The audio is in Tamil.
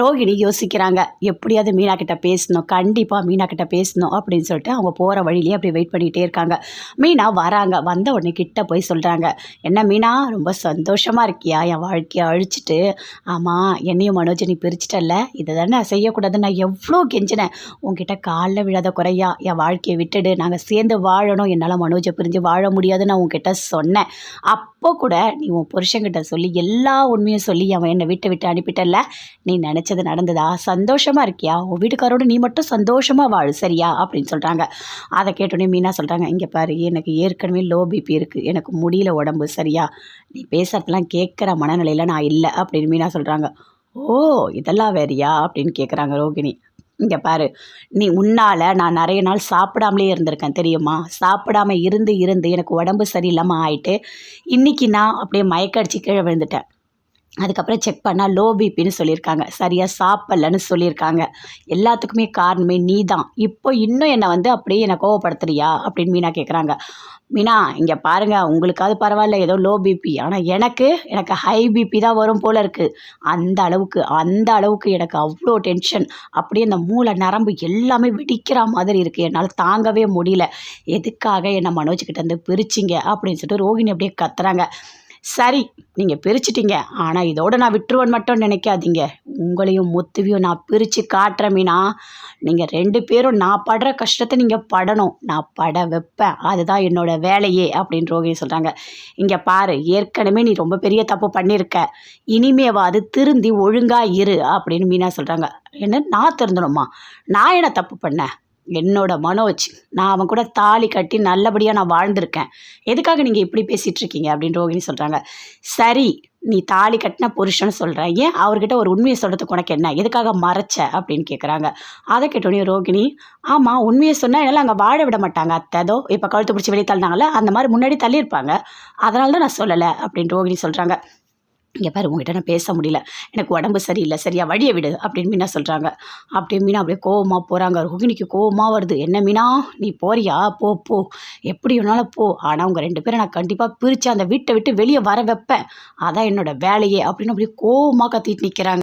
ரோகிணி யோசிக்கிறாங்க எப்படியாவது மீனா கிட்ட பேசணும் கண்டிப்பாக மீனா கிட்ட பேசணும் அப்படின்னு சொல்லிட்டு அவங்க போகிற வழியிலேயே அப்படி வெயிட் பண்ணிகிட்டே இருக்காங்க. மீனா வராங்க வந்த உடனே கிட்ட போய் சொல்கிறாங்க என்ன மீனா ரொம்ப சந்தோஷமாக இருக்கியா? என் வாழ்க்கையை அழிச்சிட்டு. ஆமாம் என்னையும் மனோஜ் நீ பிரிச்சிட்டல்ல? இதை தானே செய்யக்கூடாதுன்னு நான் எவ்வளோ கெஞ்சினேன். உங்ககிட்ட காலில் விழாத குறையா என் வாழ்க்கையை விட்டுடு நாங்கள் சேர்ந்து வாழணும் என்னால் மனோஜை பிரிஞ்சு வாழ முடியாதுன்னு நான் உங்ககிட்ட சொன்னேன். அப்போ கூட நீ உன் புருஷங்கிட்ட சொல்லி எல்லா உண்மையும் சொல்லி அவன் என்னை விட்டு விட்டு அனுப்பிட்டல நீ நினச்சது நடந்ததா? சந்தோஷமாக இருக்கியா? உன் வீட்டுக்காரோட நீ மட்டும் சந்தோஷமாக வாழ் சரியா? அப்படின்னு சொல்கிறாங்க அதை கேட்டோடனே மீனா சொல்கிறாங்க இங்கே பாரு எனக்கு ஏற்கனவே லோ பிபி இருக்குது எனக்கு முடியல உடம்பு சரியா? நீ பேசுகிறதெல்லாம் கேட்குற மனநிலையில் நான் இல்லை. அப்படின்னு மீனா சொல்கிறாங்க ஓ இதெல்லாம் வேறியா? அப்படின்னு கேட்குறாங்க ரோகிணி. இங்கே பாரு நீ உன்னால் நான் நிறைய நாள் சாப்பிடாமலே இருந்திருக்கேன் தெரியுமா? சாப்பிடாம இருந்து இருந்து எனக்கு உடம்பு சரியில்லாமல் ஆயிட்டு இன்றைக்கி நான் அப்படியே மயக்கடிச்சு கீழே விழுந்துட்டேன். அதுக்கப்புறம் செக் பண்ணால் லோ பிபின்னு சொல்லியிருக்காங்க. சரியாக சாப்பிட்லன்னு சொல்லியிருக்காங்க. எல்லாத்துக்குமே காரணமே நீ தான் இப்போ இன்னும் என்னை வந்து அப்படியே என்னை கோவப்படுத்துறியா அப்படின்னு மீனா கேட்குறாங்க மீனா இங்கே பாருங்கள் உங்களுக்காவது பரவாயில்ல ஏதோ லோ பிபி ஆனால் எனக்கு எனக்கு ஹை பிபி தான் வரும் போல் இருக்குது அந்த அளவுக்கு அந்த அளவுக்கு எனக்கு அவ்வளோ டென்ஷன் அப்படியே அந்த மூளை நரம்பு எல்லாமே வெடிக்கிற மாதிரி இருக்குது என்னால் தாங்கவே முடியல. எதுக்காக என்னை மனோஜ்கிட்ட இருந்து பிரிச்சிங்க அப்படின்னு சொல்லிட்டு ரோஹிணி அப்படியே கத்துறாங்க. சரி நீங்கள் பிரிச்சிட்டிங்க. ஆனால் இதோடு நான் விட்டுருவேன் மட்டும் நினைக்காதீங்க. உங்களையும் முத்துவையும் நான் பிரித்து காட்டுறேன் மீனா. நீங்கள் ரெண்டு பேரும் நான் படுற கஷ்டத்தை நீங்கள் படணும். நான் பட வைப்பேன். அதுதான் என்னோட வேலையே அப்படின்னு ரோகிணி சொல்கிறாங்க இங்கே பாரு ஏற்கனவே நீ ரொம்ப பெரிய தப்பு பண்ணியிருக்க. இனிமேவாது திருந்தி ஒழுங்காக இரு அப்படின்னு மீனா சொல்கிறாங்க என்ன நான் திருந்தணுமா? நான் என்ன தப்பு பண்ணேன்? என்னோட மனோஜ் நான் அவன் கூட தாலி கட்டி நல்லபடியாக நான் வாழ்ந்திருக்கேன். எதுக்காக நீங்கள் இப்படி பேசிகிட்டு இருக்கீங்க அப்படின்னு ரோகிணி சொல்கிறாங்க சரி நீ தாலி கட்டின புருஷன் சொல்கிற ஏன் அவர்கிட்ட ஒரு உண்மையை சொல்கிறதுக்கு உனக்கு என்ன? எதுக்காக மறைச்ச? அப்படின்னு கேட்குறாங்க அதை கேட்டோடனே ரோகிணி ஆமாம் உண்மையை சொன்னால் என்னால் அங்கே வாழ விட மாட்டாங்க. அத்ததோ இப்போ கழுத்து பிடிச்சி வெளியே தள்ளினாங்களே அந்த மாதிரி முன்னாடி தள்ளியிருப்பாங்க. அதனால தான் நான் சொல்லலை அப்படின்னு ரோகிணி சொல்கிறாங்க இங்கே பாரு உங்ககிட்ட நான் பேச முடியல. எனக்கு உடம்பு சரியில்லை. சரியா வழியை விடு அப்படின்னு மீனா சொல்கிறாங்க அப்படியே மீனா அப்படியே கோவமாக போகிறாங்க ரோகிணிக்கு கோவமாக வருது. என்ன மீனா? நீ போறியா? போ போ. எப்படி வேணாலும் போ. ஆனால் உங்கள் ரெண்டு பேரும் நான் கண்டிப்பாக பிரித்து அந்த வீட்டை விட்டு வெளியே வர வைப்பேன். அதான் என்னோட வேலையே. அப்படின்னு அப்படியே கோவமாக கத்திட்டு நிற்கிறாங்க